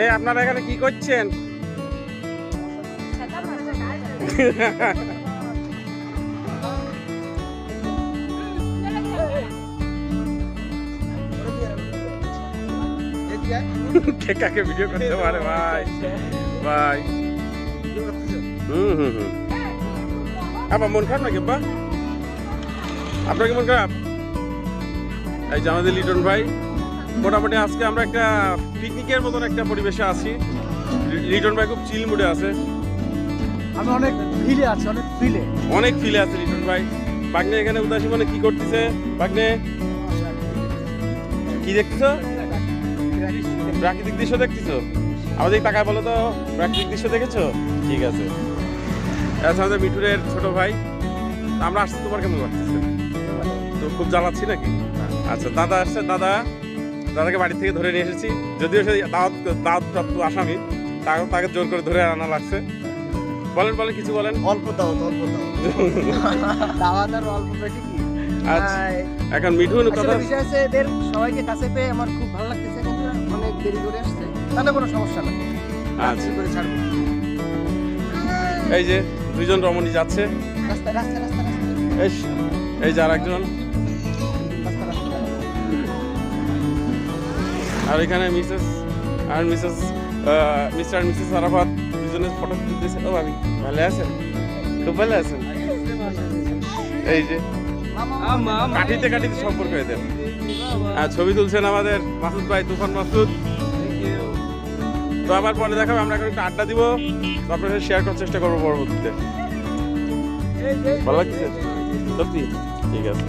এই আপনারা এখানে কি করছেন? কে কাকে ভিডিও করতে পারে? ভাই ভাই। হুম হুম হুম। আবার মন খারাপ নাকি, আব্বা? আপনার কি মন খারাপ? এই যে আমাদের লিটন ভাই। মোটামুটি আজকে আমরা একটা পিকনিকের মতন একটা পরিবেশে আছি। লিটন ভাই খুব চিল মুডে আছে। আমি অনেক ফিলে আছি অনেক ফিলে অনেক ফিলে আছে লিটন ভাই। বাগনে এখানে উদাসী মনে কি করতেছে? বাগনে কি দেখতেছো? প্রাকৃতিক দৃশ্য দেখতেছো? আমাদের টাকায় বলো তো প্রাকৃতিক দৃশ্য দেখেছ? ঠিক আছে। আচ্ছা আমাদের মিঠুরের ছোট ভাই। আমরা আসছি তোমার কেমন লাগতেছে? তো খুব জ্বালাচ্ছি নাকি? আচ্ছা দাদা আসছে দাদা। দাদাকে বাড়ি থেকে ধরে নিয়ে এসেছি। যদিও সে দাওয়াত দাওয়াত প্রাপ্ত আসামি তাকে তাকে জোর করে ধরে আনা লাগছে। বলেন বলেন কিছু বলেন। অল্প দাও অল্প দাওয়াত। আর অল্প পেটে কি? আচ্ছা এখন মিঠুন কথা বিষয় আছে এদের সবাইকে কাছে পেয়ে আমার খুব ভালো লাগতেছে কিন্তু অনেক দেরি করে আসছে। তাতে কোনো সমস্যা নেই। আচ্ছা। আচ্ছা করে ছাড়বো। এই যে দুইজন রমণী যাচ্ছে। রাস্তা রাস্তা রাস্তা এই এই যে আর একজন আর এখানে মিসেস আর মিসেস মিস্টার আর মিসেস আরাফাত দুজনের ফটো তুলতেছে ও ভাবি, ভালো আছেন? খুব ভালো আছেন? এই যে, কাঠিতে কাঠিতে সম্পর্ক এদের আর ছবি তুলছেন আমাদের মাসুদ ভাই, তুফান মাসুদ। তো আবার পরে দেখাবে, আমরা এখন একটু আড্ডা দিব। তারপরে শেয়ার করার চেষ্টা করব পরবর্তীতে। ভালো লাগছে? সত্যি? ঠিক আছে।